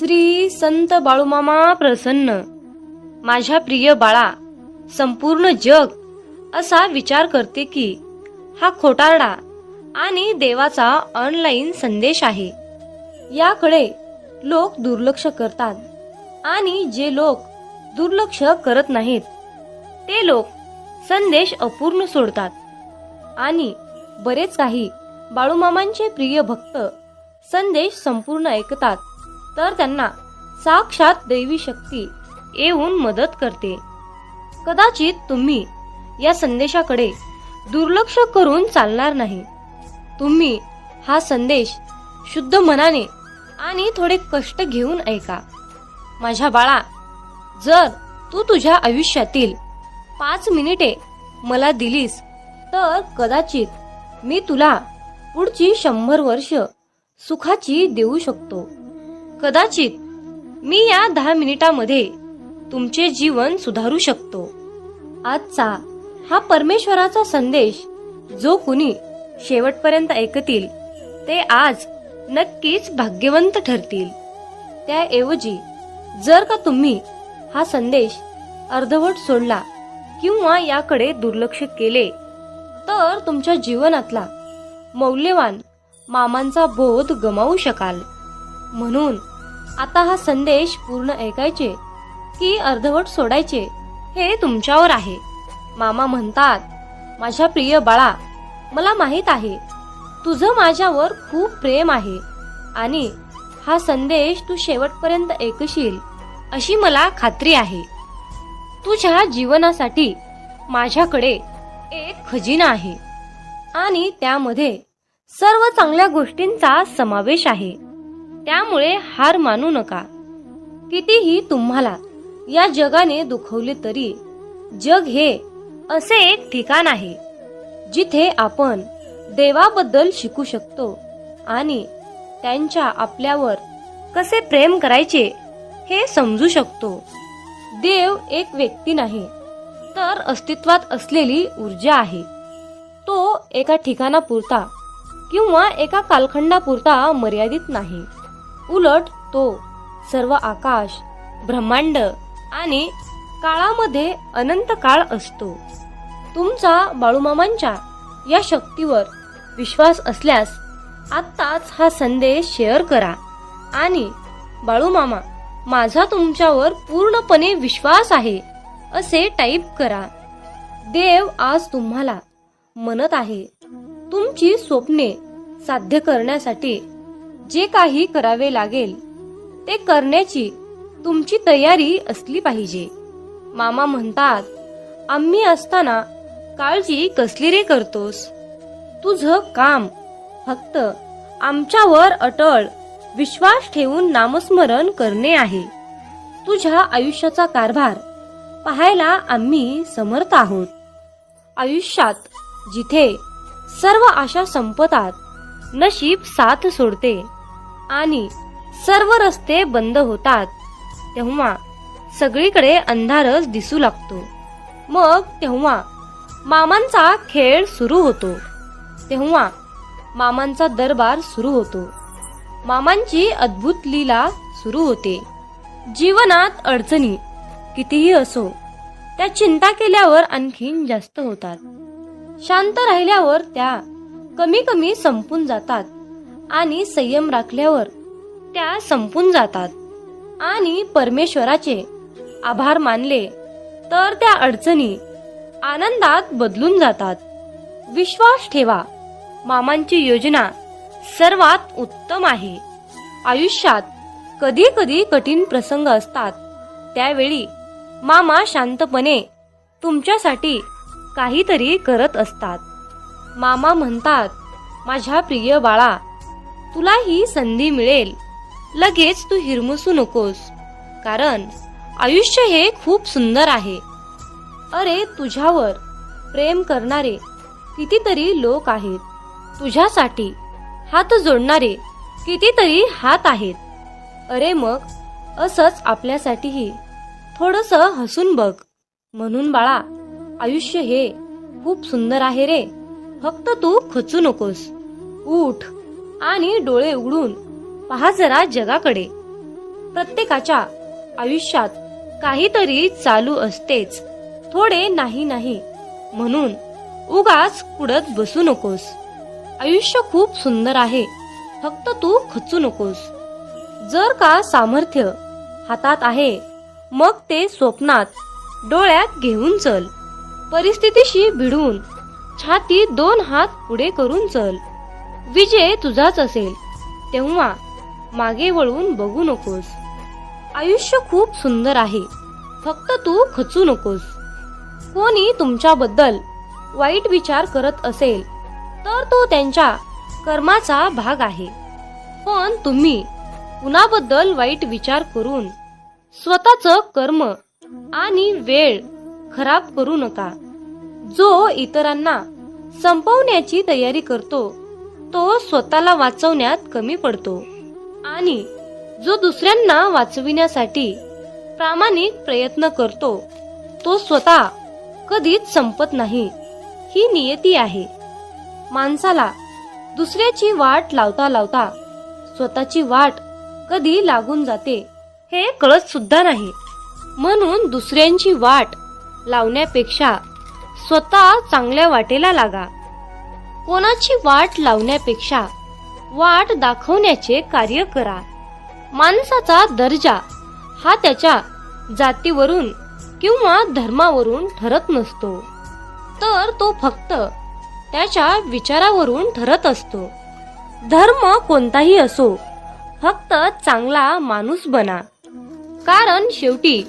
श्री संत बाळूमामा प्रसन्न. माझ्या प्रिय बाळा संपूर्ण जग असा विचार करते की हा खोटारडा आणि देवाचा ऑनलाईन संदेश आहे. याकडे लोक दुर्लक्ष करतात आणि जे लोक दुर्लक्ष करत नाहीत ते लोक संदेश अपूर्ण सोडतात. आणि बरेच काही बाळूमामांचे प्रिय भक्त संदेश संपूर्ण ऐकतात. तर त्यांना साक्षात दैवी शक्ती येऊन मदत करते. कदाचित तुम्ही या संदेशाकडे दुर्लक्ष करून चालणार नाही. तुम्ही हा संदेश शुद्ध मनाने आणि थोडे कष्ट घेऊन ऐका. माझ्या बाळा जर तू तुझ्या आयुष्यातील पाच मिनिटे मला दिलीस तर कदाचित मी तुला पुढची शंभर वर्ष सुखाची देऊ शकतो. कदाचित मी या दहा मिनिटामध्ये तुमचे जीवन सुधारू शकतो. आजचा हा परमेश्वराचा संदेश जो कुणी शेवटपर्यंत ऐकतील ते आज नक्कीच भाग्यवंत ठरतील. त्याऐवजी जर का तुम्ही हा संदेश अर्धवट सोडला किंवा याकडे दुर्लक्ष केले तर तुमच्या जीवनातला मौल्यवान मामांचा बोध गमावू शकाल. म्हणून आता हा संदेश पूर्ण ऐकायचे की अर्धवट सोडायचे हे तुमच्यावर आहे. मामा म्हणतात माझ्या प्रिय बाळा मला माहीत आहे तुझं माझ्यावर खूप प्रेम आहे आणि हा संदेश तू शेवटपर्यंत ऐकशील अशी मला खात्री आहे. तुझ्या जीवनासाठी माझ्याकडे एक खजिना आहे आणि त्यामध्ये सर्व चांगल्या गोष्टींचा समावेश आहे. त्यामुळे हार मानू नका. कितीही तुम्हाला या जगाने दुखवले तरी जग हे असे एक ठिकाण आहे जिथे आपण देवाबद्दल शिकू शकतो आणि त्यांच्या आपल्यावर कसे प्रेम करायचे हे समजू शकतो. देव एक व्यक्ती नाही तर अस्तित्वात असलेली ऊर्जा आहे. तो एका ठिकाणापुरता किंवा एका कालखंडापुरता मर्यादित नाही. उलट तो सर्व आकाश ब्रह्मांड आणि काळामध्ये अनंत काळ असतो. तुमचा बाळूमामांच्या या शक्तीवर विश्वास असल्यास आत्ताच हा संदेश शेअर करा. आणि बाळूमामा माझा तुमच्यावर पूर्णपणे विश्वास आहे असे टाईप करा. देव आज तुम्हाला म्हणत आहे तुमची स्वप्ने साध्य करण्यासाठी जे काही करावे लागेल ते करण्याची तुमची तयारी असली पाहिजे. मामा म्हणतात आम्ही असताना काळजी कसली रे करतोस? तुझं काम फक्त आमच्यावर अटळ विश्वास ठेवून नामस्मरण करणे आहे. तुझ्या आयुष्याचा कारभार पाहायला आम्ही समर्थ आहोत. आयुष्यात जिथे सर्व आशा संपतात नशीब साथ सोडते. आणि सर्व रस्ते बंद होतात. तेव्हा सगळीकडे अंधारच दिसू लागतो. मग तेव्हा मामांचा खेळ सुरू होतो. तेव्हा मामांचा दरबार सुरू होतो. मामांची अद्भुत लीला सुरू होते. जीवनात अडचणी कितीही असो त्या चिंता केल्यावर आणखीन जास्त होतात. शांत राहिल्यावर त्या कमी कमी संपून जातात. आणि संयम राखल्यावर त्या संपून जातात. आणि परमेश्वराचे आभार मानले तर त्या अडचणी आनंदात बदलून जातात. विश्वास ठेवा मामांची योजना सर्वात उत्तम आहे. आयुष्यात कधी कधी कठीण प्रसंग असतात. त्यावेळी मामा शांतपणे तुमच्यासाठी काहीतरी करत असतात. मामा म्हणतात माझ्या प्रिय बाळा तुला ही संधी मिळेल. लगेच तू हिरमुसू नकोस. कारण आयुष्य हे खूप सुंदर आहे. अरे तुझ्यावर प्रेम करणारे कितीतरी लोक आहेत. तुझ्यासाठी हात जोडणारे कितीतरी हात आहेत. अरे मग असंच आपल्यासाठीही थोडस हसून बघ. म्हणून बाळा आयुष्य हे खूप सुंदर आहे रे. फक्त तू खचू नकोस. उठ. आणि डोळे उघडून पहा जरा जगाकडे. प्रत्येकाच्या आयुष्यात काहीतरी चालू असतेच. थोडे नाही नाही. म्हणून उगाच कुडत बसू नकोस. आयुष्य खूप सुंदर आहे. फक्त तू खचू नकोस. जर का सामर्थ्य हातात आहे मग ते स्वप्नात डोळ्यात घेऊन चल. परिस्थितीशी भिडून छाती दोन हात पुढे करून चल. विजय तुझाच असेल. तेव्हा मागे वळून बघू नकोस. आयुष्य खूप सुंदर आहे. फक्त तू खचू नकोस. कोणी तुमच्याबद्दल वाईट विचार करत असेल तर तो त्यांच्या कर्माचा भाग आहे. पण तुम्ही कुणाबद्दल वाईट विचार करून स्वतःच कर्म आणि वेळ खराब करू नका. जो इतरांना संपवण्याची तयारी करतो तो स्वतःला वाचवण्यात कमी पडतो. आणि जो दुसऱ्यांना वाचविण्यासाठी प्रामाणिक प्रयत्न करतो तो स्वतः कधीच संपत नाही. ही नियती आहे. माणसाला दुसऱ्याची वाट लावता लावता स्वतःची वाट कधी लागून जाते हे कळत सुद्धा नाही. म्हणून दुसऱ्यांची वाट लावण्यापेक्षा स्वतः चांगल्या वाटेला लागा. कोणाची वाट लावण्यापेक्षा वाट दाखवण्याचे कार्य करा. माणसाचा दर्जा हा त्याच्या जातीवरून किंवा धर्मावरून ठरत नसतो. तर तो फक्त त्याच्या विचारावरून ठरत असतो. धर्म कोणताही असो फक्त चांगला माणूस बना. कारण शेवटी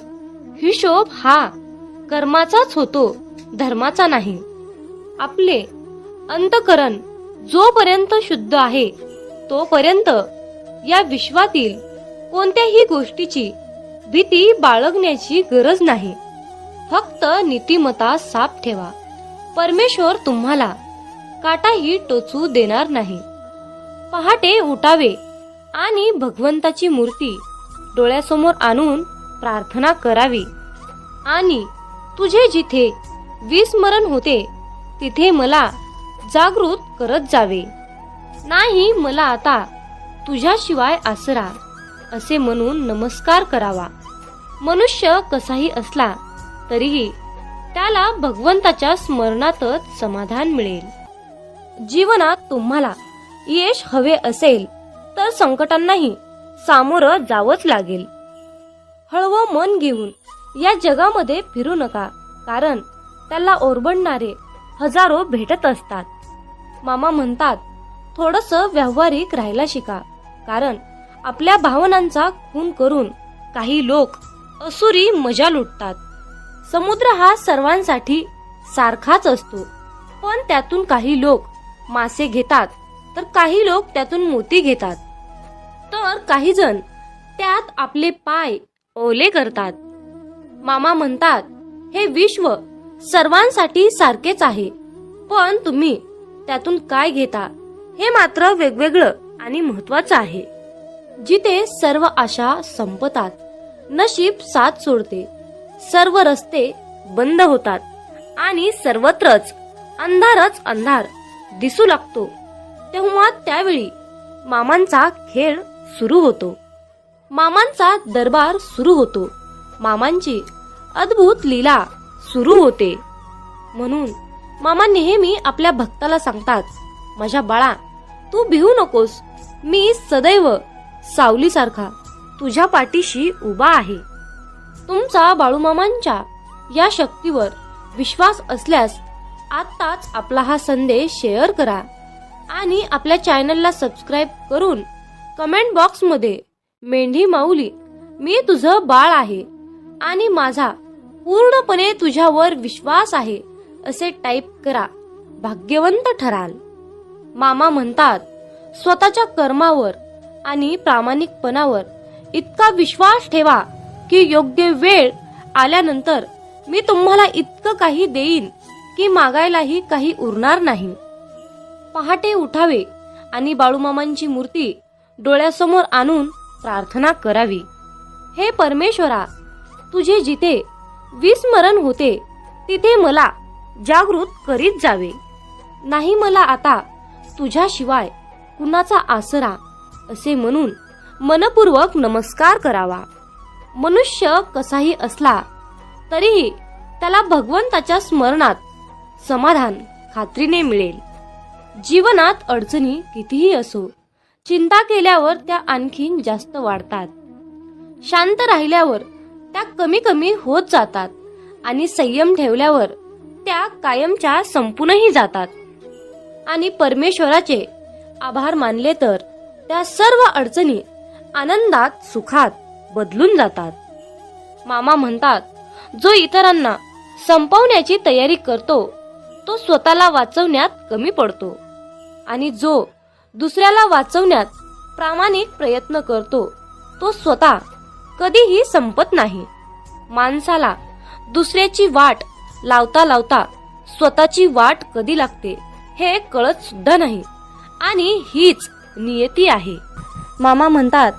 हिशोब हा कर्माचाच होतो धर्माचा नाही. आपले अंतकरण जोपर्यंत शुद्ध आहे तोपर्यंत या विश्वातील कोणत्याही गोष्टीची भीती बाळगण्याची गरज नाही. फक्त नीतिमता साफ ठेवा. परमेश्वर तुम्हाला काटाही टोचू देणार नाही. पहाटे उठावे आणि भगवंताची मूर्ती डोळ्यासमोर आणून प्रार्थना करावी. आणि तुझे जिथे विस्मरण होते तिथे मला जागृत करत जावे. नाही मला आता तुझ्याशिवाय आसरा असे म्हणून नमस्कार करावा. मनुष्य कसाही असला तरीही त्याला भगवंताच्या स्मरणातच समाधान मिळेल. जीवनात तुम्हाला यश हवे असेल तर संकटांनाही सामोरं जावंच लागेल. हळवं मन घेऊन या जगामध्ये फिरू नका कारण त्याला ओरबडणारे हजारो भेटत असतात. मामा म्हणतात थोडस व्यावहारिक राहायला शिका. कारण आपल्या भावनांचा खून करून काही लोक असुरी मजा लुटतात. समुद्र हा सर्वांसाठी सारखाच असतो. पण त्यातून काही लोक मासे घेतात तर काही लोक त्यातून मोती घेतात. तर काही जण त्यात आपले पाय ओले करतात. मामा म्हणतात हे विश्व सर्वांसाठी सारखेच आहे. पण तुम्ही त्यातून काय घेता हे मात्र वेगवेगळं आणि महत्वाचं आहे. जिथे सर्व आशा संपतात नशीब साथ सोडते सर्व रस्ते बंद होतात आणि सर्वत्रच अंधारच अंधार दिसू लागतो. तेव्हा त्यावेळी मामांचा खेळ सुरू होतो. मामांचा दरबार सुरू होतो. मामांची अद्भुत लीला सुरू होते. म्हणून मामा नेहमी आपल्या भक्ताला सांगतात माझ्या बाळा तू भिवू नकोस. मी सदैव सावलीसारखा तुझ्या पाठीशी उभा आहे. तुमचा बाळूमामांच्या या शक्तीवर विश्वास असल्यास आत्ताच आपला हा संदेश शेअर करा आणि आपल्या चॅनलला सबस्क्राईब करून कमेंट बॉक्समध्ये मेंढी माऊली मी तुझं बाळ आहे आणि माझा पूर्णपणे तुझ्यावर विश्वास आहे. असे टाईप करा. भाग्यवंत ठराल. मामा म्हणतात स्वतःच्या कर्मावर आणि प्रामाणिकपणावर इतका विश्वास ठेवा की योग्य वेळ आल्यानंतर मी तुम्हाला इतकं काही देईन की मागायलाही काही उरणार नाही. पहाटे उठावे आणि बाळूमामांची मूर्ती डोळ्यासमोर आणून प्रार्थना करावी. हे परमेश्वरा तुझे जिथे विस्मरण होते तिथे मला जागृत करीत जावे. नाही मला आता तुझ्याशिवाय कुणाचा आसरा असे म्हणून मनपूर्वक नमस्कार करावा. मनुष्य कसाही असला तरीही त्याला भगवंताच्या स्मरणात समाधान खात्रीने मिळेल. जीवनात अडचणी कितीही असो चिंता केल्यावर त्या आणखीन जास्त वाढतात. शांत राहिल्यावर त्या कमी कमी होत जातात आणि संयम ठेवल्यावर त्या कायमच्या संपूनही जातात. आणि परमेश्वराचे आभार मानले तर त्या सर्व अडचणी आनंदात सुखात बदलून जातात. मामा म्हणतात जो इतरांना संपवण्याची तयारी करतो तो स्वतःला वाचवण्यात कमी पडतो. आणि जो दुसऱ्याला वाचवण्यात प्रामाणिक प्रयत्न करतो तो स्वतः कधीही संपत नाही. माणसाला दुसऱ्याची वाट लावता लावता स्वतःची वाट कधी लागते हे कळत सुद्धा नाही. आणि हीच नियती आहे. मामा म्हणतात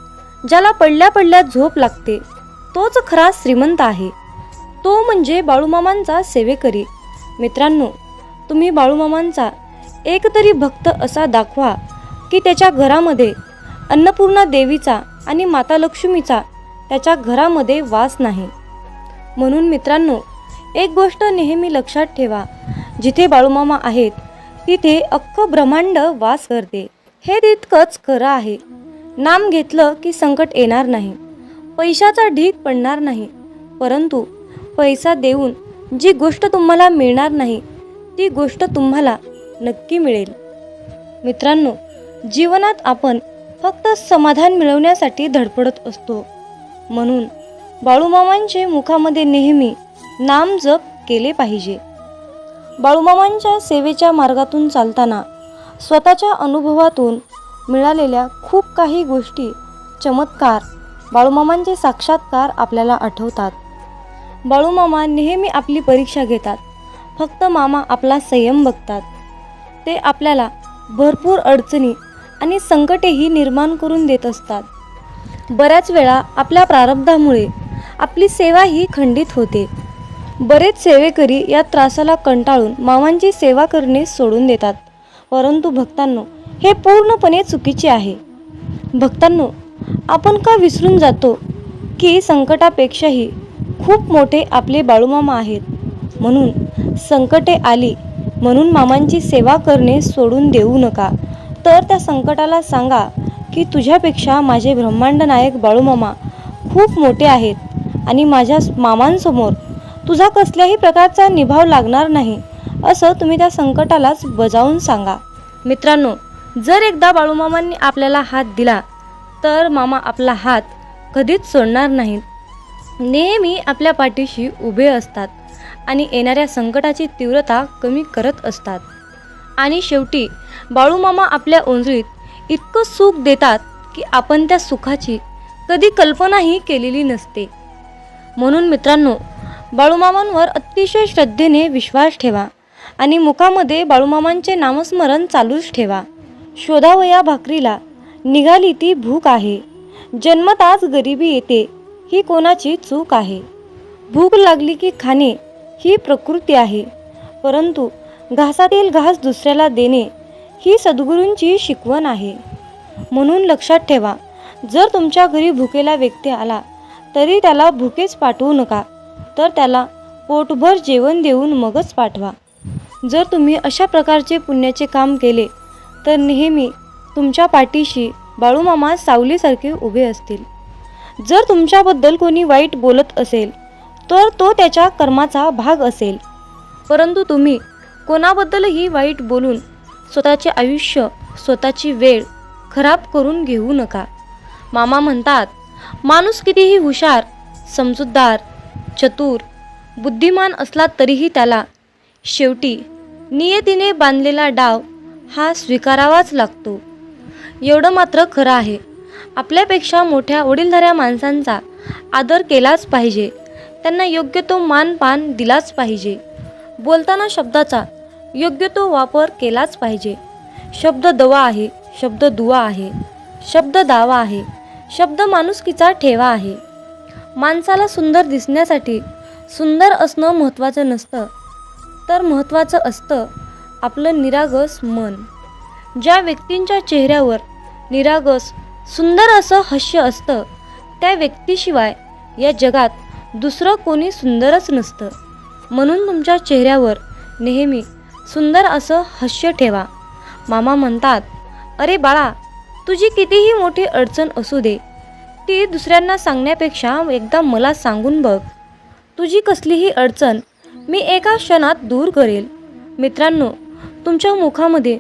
ज्याला पडल्या पडल्या झोप लागते तोच खरा श्रीमंत आहे. तो म्हणजे बाळूमामांचा सेवेकरी. मित्रांनो तुम्ही बाळूमामांचा एक तरी भक्त असा दाखवा की त्याच्या घरामध्ये अन्नपूर्णा देवीचा आणि माता लक्ष्मीचा त्याच्या घरामध्ये वास नाही. म्हणून मित्रांनो एक गोष्ट नेहमी लक्षात ठेवा. जिथे बाळूमामा आहेत तिथे अख्खं ब्रह्मांड वास करते. हे तितकंच खरं आहे. नाम घेतलं की संकट येणार नाही. पैशाचा ढीक पडणार नाही. परंतु पैसा देऊन जी गोष्ट तुम्हाला मिळणार नाही ती गोष्ट तुम्हाला नक्की मिळेल. मित्रांनो जीवनात आपण फक्त समाधान मिळवण्यासाठी धडपडत असतो. म्हणून बाळूमामांचे मुखामध्ये नेहमी नाम जप केले पाहिजे. बाळूमामांच्या सेवेच्या मार्गातून चालताना स्वतःच्या अनुभवातून मिळालेल्या खूप काही गोष्टी चमत्कार बाळूमामांचे साक्षात्कार आपल्याला आठवतात. बाळूमामा नेहमी आपली परीक्षा घेतात. फक्त मामा आपला संयम बघतात. ते आपल्याला भरपूर अडचणी आणि संकटेही निर्माण करून देत असतात. बऱ्याच वेळा आपल्या प्रारब्धामुळे आपली सेवाही खंडित होते. बरेच सेवेकरी या त्रासाला कंटाळून मामांची सेवा करणे सोडून देतात. परंतु भक्तांनो हे पूर्णपणे चुकीचे आहे. भक्तांनो आपण का विसरून जातो की संकटापेक्षाही खूप मोठे आपले बाळूमामा आहेत? म्हणून संकटे आली म्हणून मामांची सेवा करणे सोडून देऊ नका. तर त्या संकटाला सांगा की तुझ्यापेक्षा माझे ब्रह्मांड नायक बाळूमामा खूप मोठे आहेत आणि माझ्या मामांसमोर तुझा कसल्याही प्रकारचा निभाव लागणार नाही. असं तुम्ही त्या संकटालाच बजावून सांगा. मित्रांनो जर एकदा बाळूमामांनी आपल्याला हात दिला तर मामा आपला हात कधीच सोडणार नाहीत. नेहमी आपल्या पाठीशी उभे असतात आणि येणाऱ्या संकटाची तीव्रता कमी करत असतात. आणि शेवटी बाळूमामा आपल्या ओंजळीत इतकं सुख देतात की आपण त्या सुखाची कधी कल्पनाही केलेली नसते. म्हणून मित्रांनो बाळूमामांवर अतिशय श्रद्धेने विश्वास ठेवा आणि मुखामध्ये बाळूमामांचे नामस्मरण चालूच ठेवा. शोधावया भाकरीला. निघाली ती भूक आहे. जन्मताच गरिबी येते. ही कोणाची चूक आहे? भूक लागली की खाणे ही प्रकृती आहे. परंतु घासातील घास दुसऱ्याला देणे ही सद्गुरूंची शिकवण आहे. म्हणून लक्षात ठेवा. जर तुमच्या घरी भुकेला व्यक्ती आला तरी त्याला भुकेच पाठवू नका. तर त्याला पोटभर जेवण देऊन मगच पाठवा. जर तुम्ही अशा प्रकारचे पुण्याचे काम केले तर नेहमी तुमच्या पाठीशी बाळूमामा सावलीसारखे उभे असतील. जर तुमच्याबद्दल कोणी वाईट बोलत असेल तर तो त्याच्या कर्माचा भाग असेल. परंतु तुम्ही कोणाबद्दलही वाईट बोलून स्वतःचे आयुष्य स्वतःची वेळ खराब करून घेऊ नका. मामा म्हणतात माणूस कितीही हुशार समजूतदार चतुर बुद्धिमान असला तरीही त्याला शेवटी नियतीने बांधलेला डाव हा स्वीकारावाच लागतो. एवढं मात्र खरं आहे. आपल्यापेक्षा मोठ्या वडीलधाऱ्या माणसांचा आदर केलाच पाहिजे. त्यांना योग्य तो मानपान दिलाच पाहिजे. बोलताना शब्दाचा योग्य तो वापर केलाच पाहिजे. शब्द दवा आहे शब्द दुवा आहे शब्द दावा आहे शब्द माणुसकीचा ठेवा आहे. माणसाला सुंदर दिसण्यासाठी सुंदर असणं महत्त्वाचं नसतं. तर महत्त्वाचं असतं आपलं निरागस मन. ज्या व्यक्तींच्या चेहऱ्यावर निरागस सुंदर असं हास्य असतं त्या व्यक्तीशिवाय या जगात दुसरं कोणी सुंदरच नसतं. म्हणून तुमच्या चेहऱ्यावर नेहमी सुंदर असं हास्य ठेवा. मामा म्हणतात अरे बाळा तुझी कितीही मोठी अडचण असू दे ती दुसऱ्यांना सांगण्यापेक्षा एकदा मला सांगून बघ. तुझी कसलीही अडचण मी एका क्षणात दूर करेल. मित्रांनो तुमच्या मुखामध्ये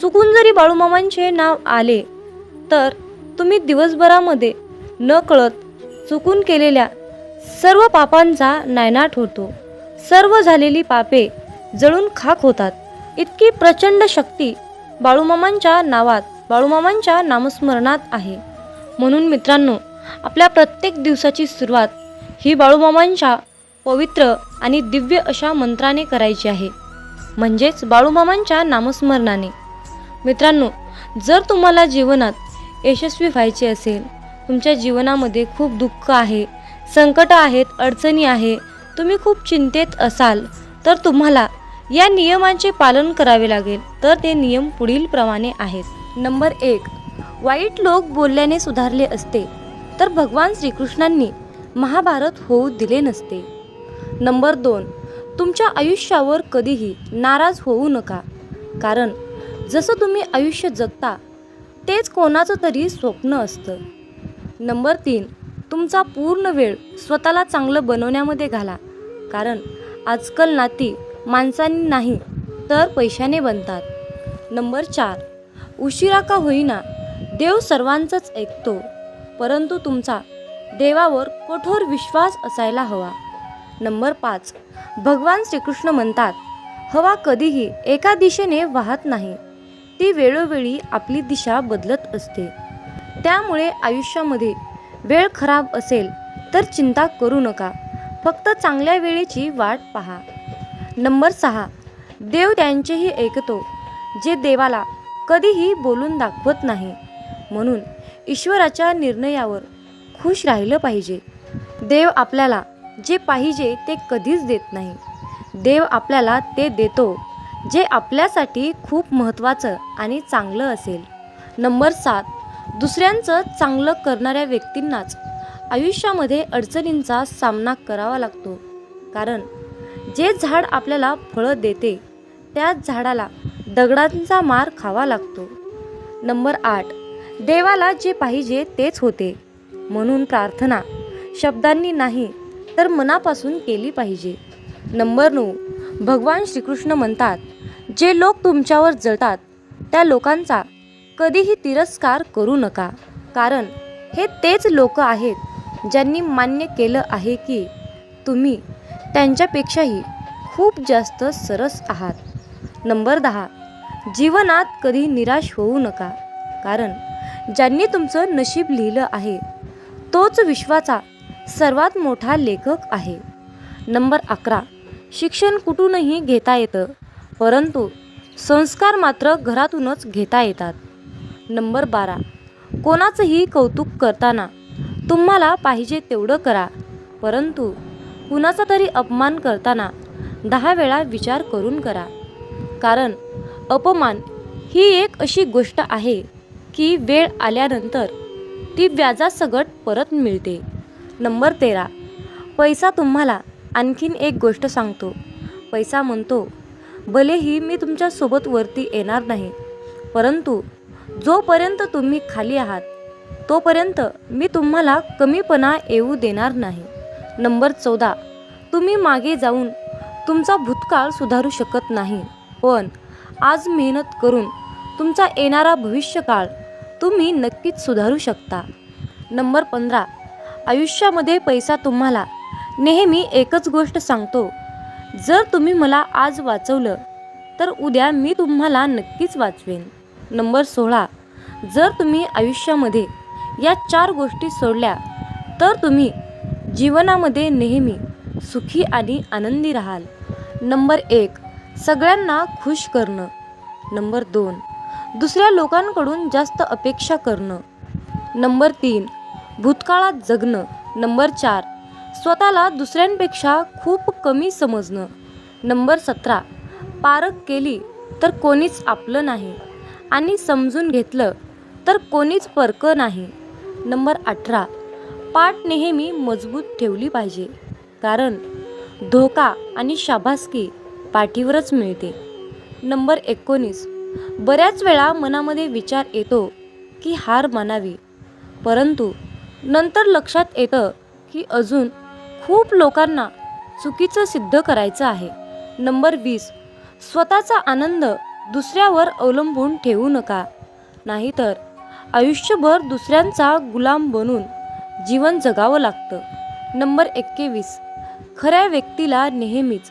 चुकून जरी बाळूमामांचे नाव आले तर तुम्ही दिवसभरामध्ये न कळत चुकून केलेल्या सर्व पापांचा नायनाट होतो. सर्व झालेली पापे जळून खाक होतात. इतकी प्रचंड शक्ती बाळूमामांच्या नावात बाळूमामांच्या नामस्मरणात आहे. म्हणून मित्रांनो आपल्या प्रत्येक दिवसाची सुरुवात ही बाळूमामांच्या पवित्र आणि दिव्य अशा मंत्राने करायची आहे. म्हणजेच बाळूमामांच्या नामस्मरणाने. मित्रांनो जर तुम्हाला जीवनात यशस्वी व्हायचे असेल तुमच्या जीवनामध्ये खूप दुःख आहे संकट आहेत अडचणी आहे तुम्ही खूप चिंतेत असाल तर तुम्हाला या नियमांचे पालन करावे लागेल. तर ते नियम पुढील प्रमाणे आहेत. नंबर एक वाईट लोक बोलल्याने सुधारले असते. तर भगवान श्रीकृष्णांनी महाभारत होऊ दिले नसते. नंबर दोन तुमच्या आयुष्यावर कधीही नाराज होऊ नका. कारण जसं तुम्ही आयुष्य जगता तेच कोणाचं तरी स्वप्न असतं. नंबर तीन तुमचा पूर्ण वेळ स्वतःला चांगलं बनवण्यामध्ये घाला. कारण आजकाल नाती माणसांनी नाही तर पैशाने बनतात. नंबर चार उशिरा का होईना देव सर्वांचंच ऐकतो. परंतु तुमचा देवावर कठोर विश्वास असायला हवा. नंबर पाच. भगवान श्रीकृष्ण म्हणतात हवा कधीही एका दिशेने वाहत नाही. ती वेळोवेळी आपली दिशा बदलत असते. त्यामुळे आयुष्यामध्ये वेळ खराब असेल तर चिंता करू नका. फक्त चांगल्या वेळेची वाट पहा. नंबर सहा. देव त्यांचेही ऐकतो जे देवाला कधीही बोलून दाखवत नाही. म्हणून ईश्वराच्या निर्णयावर खुश राहिलं पाहिजे. देव आपल्याला जे पाहिजे ते कधीच देत नाही. देव आपल्याला ते देतो जे आपल्यासाठी खूप महत्त्वाचं आणि चांगलं असेल. नंबर सात दुसऱ्यांचं चांगलं करणाऱ्या व्यक्तींनाच आयुष्यामध्ये अडचणींचा सामना करावा लागतो. कारण जे झाड आपल्याला फळं देते त्याच झाडाला दगडांचा मार खावा लागतो. नंबर आठ देवाला जे पाहिजे तेच होते. म्हणून प्रार्थना. शब्दांनी नाही तर मनापासून केली पाहिजे. नंबर नऊ. भगवान श्रीकृष्ण म्हणतात जे लोक तुमच्यावर जळतात त्या लोकांचा कधीही तिरस्कार करू नका. कारण हे तेच लोक आहेत ज्यांनी मान्य केलं आहे की तुम्ही त्यांच्यापेक्षाही खूप जास्त सरस आहात. नंबर दहा. जीवनात कधी निराश होऊ नका. कारण ज्यांनी तुमचं नशीब लिहिलं आहे. तोच विश्वाचा सर्वात मोठा लेखक आहे. नंबर अकरा. शिक्षण कुठूनही घेता येतं परंतु संस्कार मात्र घरातूनच घेता येतात. नंबर बारा. कोणाचंही कौतुक करताना तुम्हाला पाहिजे तेवढं करा परंतु कुणाचा तरी अपमान करताना दहा वेळा विचार करून करा. कारण अपमान ही एक अशी गोष्ट आहे की वेळ आल्यानंतर ती व्याजासकट परत मिळते. नंबर तेरा. पैसा तुम्हाला आणखीन एक गोष्ट सांगतो. पैसा म्हणतो भलेही मी तुमच्यासोबत वरती येणार नाही परंतु जोपर्यंत तुम्ही खाली आहात तोपर्यंत मी तुम्हाला कमीपणा येऊ देणार नाही. नंबर चौदा. तुम्ही मागे जाऊन तुमचा भूतकाळ सुधारू शकत नाही पण आज मेहनत करून तुमचा येणारा भविष्यकाळ तुम्ही नक्कीच सुधारू शकता. नंबर पंधरा. आयुष्यामध्ये पैसा तुम्हाला. नेहमी एकच गोष्ट सांगतो. जर तुम्ही मला आज वाचवलं तर उद्या मी तुम्हाला नक्कीच वाचवेन. नंबर सोळा. जर तुम्ही आयुष्यामध्ये या चार गोष्टी सोडल्या तर तुम्ही जीवनामध्ये नेहमी सुखी आणि आनंदी राहाल. नंबर एक. सगळ्यांना खुश करणं. नंबर दोन. दुसऱ्या लोकांकडून जास्त अपेक्षा करणं. नंबर तीन भूतकाळात जगणं. नंबर चार स्वतःला दुसऱ्यांपेक्षा खूप कमी समजणं. नंबर सतरा पारख केली तर कोणीच आपलं नाही आणि समजून घेतलं तर कोणीच परकं नाही. नंबर अठरा पाठ नेहमी मजबूत ठेवली पाहिजे कारण धोका आणि शाबासकी पाठीवरच मिळते. नंबर एकोणीस बऱ्याच वेळा मनामध्ये विचार येतो की हार मानावी. परंतु नंतर लक्षात येतं की अजून खूप लोकांना चुकीचं सिद्ध करायचं आहे. नंबर वीस स्वतःचा आनंद दुसऱ्यावर अवलंबून ठेवू नका. नाहीतर आयुष्यभर दुसऱ्यांचा गुलाम बनून जीवन जगावं लागतं. नंबर एक्केवीस खऱ्या व्यक्तीला नेहमीच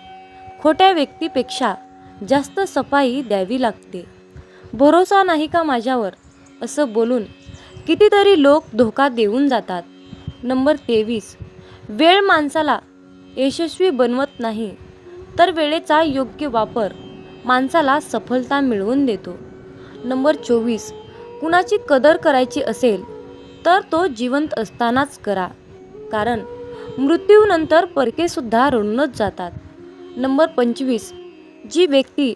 खोट्या व्यक्तीपेक्षा जास्त सफाई द्यावी लागते. भरोसा नाही का माझ्यावर? असं बोलून कितीतरी लोक धोका देऊन जातात. नंबर तेवीस. वेळ माणसाला यशस्वी बनवत नाही तर वेळेचा योग्य वापर माणसाला सफलता मिळवून देतो. नंबर चोवीस. कुणाची कदर करायची असेल तर तो जिवंत असतानाच करा कारण मृत्यूनंतर परकेसुद्धा रडूनच जातात. नंबर पंचवीस. जी व्यक्ती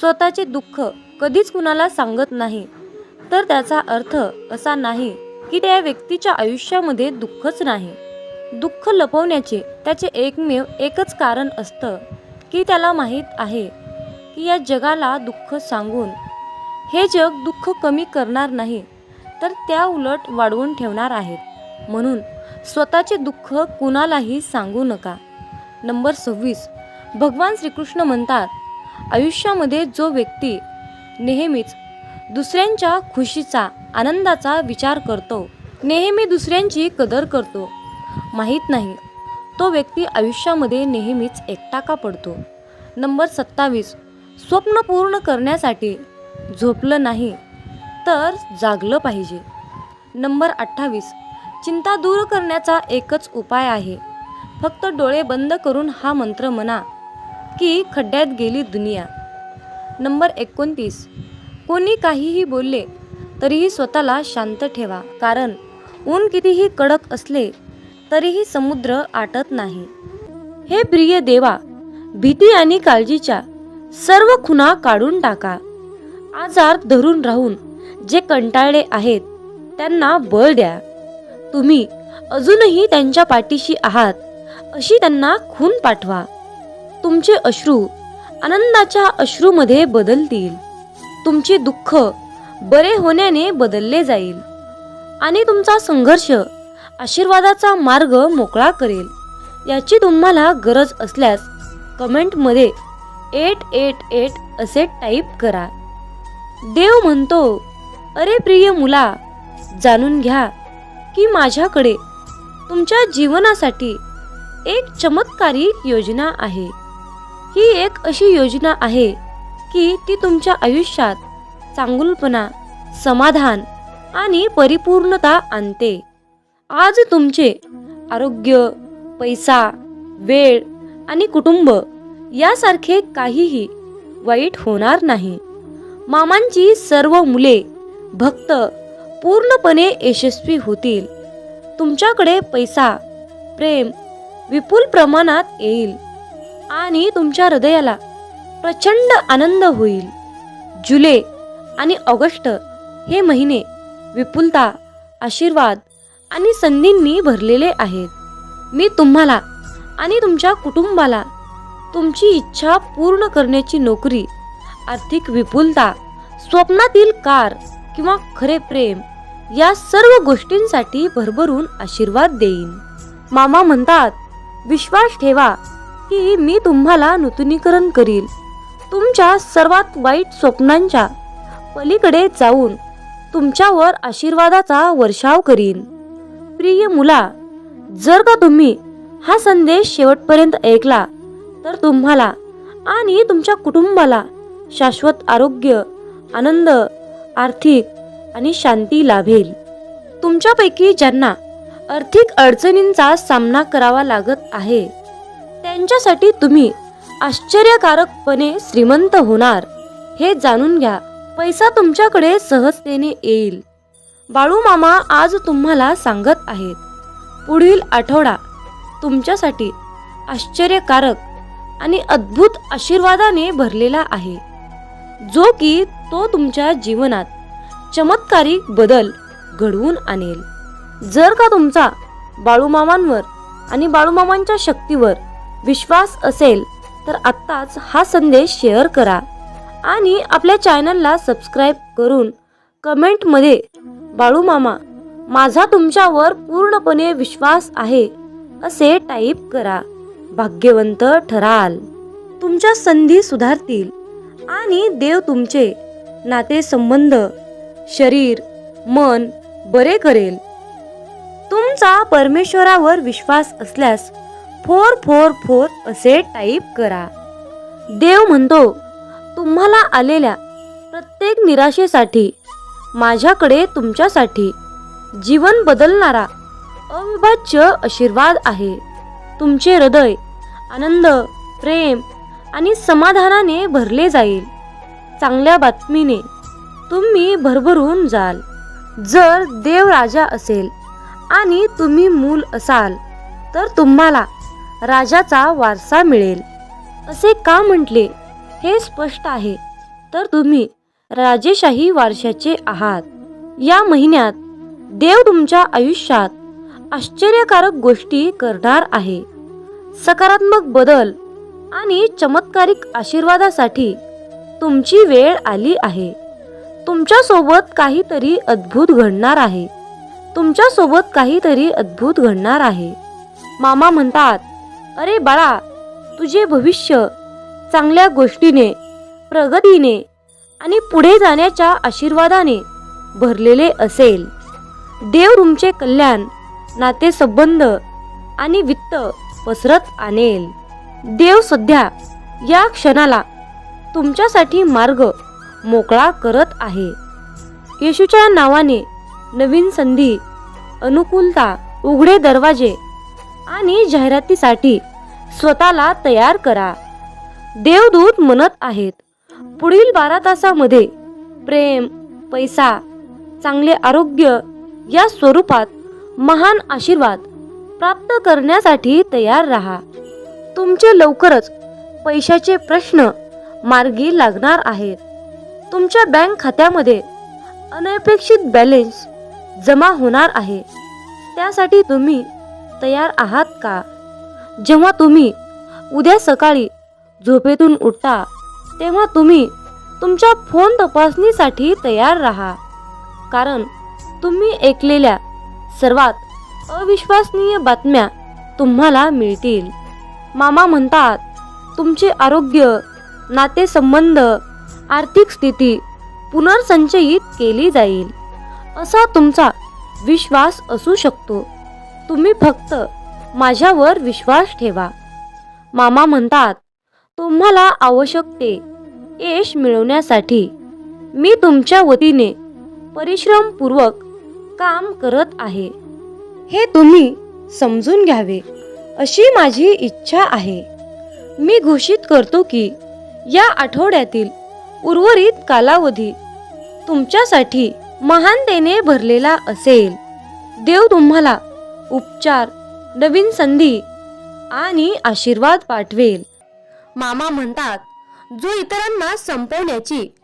स्वतःचे दुःख कधीच कुणाला सांगत नाही. तर त्याचा अर्थ असा नाही की त्या व्यक्तीच्या आयुष्यामध्ये दुःखच नाही. दुःख लपवण्याचे त्याचे एकमेव एकच कारण असतं की त्याला माहीत आहे की या जगाला दुःख सांगून हे जग दुःख कमी करणार नाही तर त्या उलट वाढवून ठेवणार आहेत. म्हणून स्वतःचे दुःख कुणालाही सांगू नका. नंबर सव्वीस. भगवान श्रीकृष्ण म्हणतात आयुष्यामध्ये जो व्यक्ती नेहमीच दुसऱ्यांच्या खुशीचा आनंदाचा विचार करतो. नेहमी दुसऱ्यांची कदर करतो. माहीत नाही तो व्यक्ती आयुष्यामध्ये नेहमीच एकटा का पडतो? नंबर सत्तावीस. स्वप्न पूर्ण करण्यासाठी झोपलं नाही तर जागलं पाहिजे. नंबर अठ्ठावीस. चिंता दूर करण्याचा एकच उपाय आहे. फक्त डोळे बंद करून हा मंत्र म्हणा की खड्ड्यात गेली दुनिया. नंबर एकोणतीस. कोणी काहीही बोलले तरीही स्वतःला शांत ठेवा. कारण ऊन कितीही कडक असले तरीही समुद्र आटत नाही. हे प्रिय देवा भीती आणि काळजीच्या सर्व खुणा काढून टाका. आजार धरून राहून जे कंटाळले आहेत त्यांना बळ द्या. तुम्ही अजूनही त्यांच्या पाठीशी आहात अशी त्यांना खून पाठवा. तुमचे अश्रू आनंदाच्या अश्रूमध्ये बदलतील. तुमचे दुःख बरे होण्याने बदलले जाईल. आणि तुमचा संघर्ष आशीर्वादाचा मार्ग मोकळा करेल. याची तुम्हाला गरज असल्यास कमेंटमध्ये एट एट एट असे टाईप करा. देव म्हणतो अरे प्रिय मुला जाणून घ्या की माझ्याकडे तुमच्या जीवनासाठी एक चमत्कारिक योजना आहे. ही एक अशी योजना आहे की ती तुमच्या आयुष्यात चांगुलपणा समाधान आणि परिपूर्णता आणते. आज तुमचे आरोग्य पैसा वेळ आणि कुटुंब यासारखे काहीही वाईट होणार नाही. मामांची सर्व मुले भक्त पूर्णपणे यशस्वी होतील. तुमच्याकडे पैसा प्रेम विपुल प्रमाणात येईल. आणि तुमच्या हृदयाला प्रचंड आनंद होईल. जुलै आणि ऑगस्ट हे महिने विपुलता आशीर्वाद आणि संधींनी भरलेले आहेत. मी तुम्हाला आणि तुमच्या कुटुंबाला तुमची इच्छा पूर्ण करण्याची नोकरी आर्थिक विपुलता स्वप्नातील कार किंवा खरे प्रेम या सर्व गोष्टींसाठी भरभरून आशीर्वाद देईन. मामा म्हणतात विश्वास ठेवा. की मी तुम्हाला नूतनीकरण करील तुमच्या सर्वात वाईट स्वप्नांच्या पलीकडे जाऊन तुमच्यावर आशीर्वादाचा वर्षाव करीन. प्रिय मुला जर का तुम्ही हा संदेश शेवटपर्यंत ऐकला तर तुम्हाला आणि तुमच्या कुटुंबाला शाश्वत आरोग्य आनंद आर्थिक आणि शांती लाभेल. तुमच्यापैकी ज्यांना आर्थिक अडचणींचा सामना करावा लागत आहे त्यांच्यासाठी तुम्ही आश्चर्यकारकपणे श्रीमंत होणार. हे जाणून घ्या. पैसा तुमच्याकडे सहजतेने येईल. बाळू मामा आज तुम्हाला सांगत आहेत. पुढील आठवडा तुमच्यासाठी आश्चर्यकारक आणि अद्भुत आशीर्वादाने भरलेला आहे. जो की तो तुमच्या जीवनात चमत्कारिक बदल घडवून आणेल. जर का तुमचा बाळूमामांवर आणि बाळूमामांच्या शक्तीवर विश्वास असेल तर आत्ताच हा संदेश शेअर करा आणि आपल्या चॅनलला सबस्क्राईब करून कमेंटमध्ये बाळूमामा माझा तुमच्यावर पूर्णपणे विश्वास आहे असे टाईप करा. भाग्यवंत ठराल. तुमच्या संधी सुधारतील आणि देव तुमचे नातेसंबंध शरीर मन बरे करेल. तुमचा परमेश्वरावर विश्वास असल्यास फोर फोर फोर असे टाईप करा. देव म्हणतो तुम्हाला आलेल्या प्रत्येक निराशेसाठी माझ्याकडे तुमच्यासाठी जीवन बदलणारा अविभाज्य आशीर्वाद आहे. तुमचे हृदय आनंद प्रेम आणि समाधानाने भरले जाईल. चांगल्या बातमीने तुम्ही भरभरून जाल. जर देव राजा असेल आणि तुम्ही मूल असाल तर तुम्हाला राजाचा वारसा मिळेल. असे का म्हटले? हे स्पष्ट आहे. तर तुम्ही राजेशाही वारशाचे आहात. या महिन्यात देव तुमच्या आयुष्यात आश्चर्यकारक गोष्टी करणार आहे. सकारात्मक बदल आणि चमत्कारिक आशीर्वादासाठी तुमची वेळ आली आहे. तुमच्यासोबत काहीतरी अद्भुत घडणार आहे. तुमच्यासोबत काहीतरी अद्भुत घडणार आहे. मामा म्हणतात अरे बाळा तुझे भविष्य चांगल्या गोष्टीने प्रगतीने आणि पुढे जाण्याच्या आशीर्वादाने भरलेले असेल. देव तुमचे कल्याण नातेसंबंध आणि वित्त पसरत आणेल. देव सध्या या क्षणाला तुमच्यासाठी मार्ग मोकळा करत आहे. येशूच्या नावाने नवीन संधी अनुकूलता उघडे दरवाजे आणि जाहिरातीसाठी स्वतःला तयार करा. देवदूत म्हणत आहेत पुढील बारा तासामध्ये प्रेम पैसा चांगले आरोग्य या स्वरूपात महान आशीर्वाद प्राप्त करण्यासाठी तयार राहा. तुमचे लवकरच पैशाचे प्रश्न मार्गी लागणार आहेत. तुमच्या बँक खात्यामध्ये अनपेक्षित बॅलेन्स जमा होणार आहे. त्यासाठी तुम्ही तयार आहात का? जेव्हा तुम्ही उद्या सकाळी झोपेतून उठता तेव्हा तुम्ही तुमच्या फोन तपासणीसाठी तयार राहा. कारण तुम्ही ऐकलेल्या सर्वात अविश्वसनीय बातम्या तुम्हाला मिळतील. मामा म्हणतात तुमचे आरोग्य नातेसंबंध आर्थिक स्थिती पुनर्संचयित केली जाईल असा तुमचा विश्वास असू शकतो. तुम्ही फक्त माझ्यावर विश्वास ठेवा. मामा म्हणतात तुम्हाला आवश्यक ते यश मिळवण्यासाठी मी तुमच्या वतीने परिश्रमपूर्वक काम करत आहे. हे तुम्ही समजून घ्यावे अशी माझी इच्छा आहे. मी घोषित करतो की या आठवड्यातील उर्वरित कालावधी तुमच्यासाठी महानतेने भरलेला असेल. देव तुम्हाला उपचार नवीन संधी आणि आशीर्वाद पाठवेल. मामा म्हणतात जो इतरांना संपवण्याची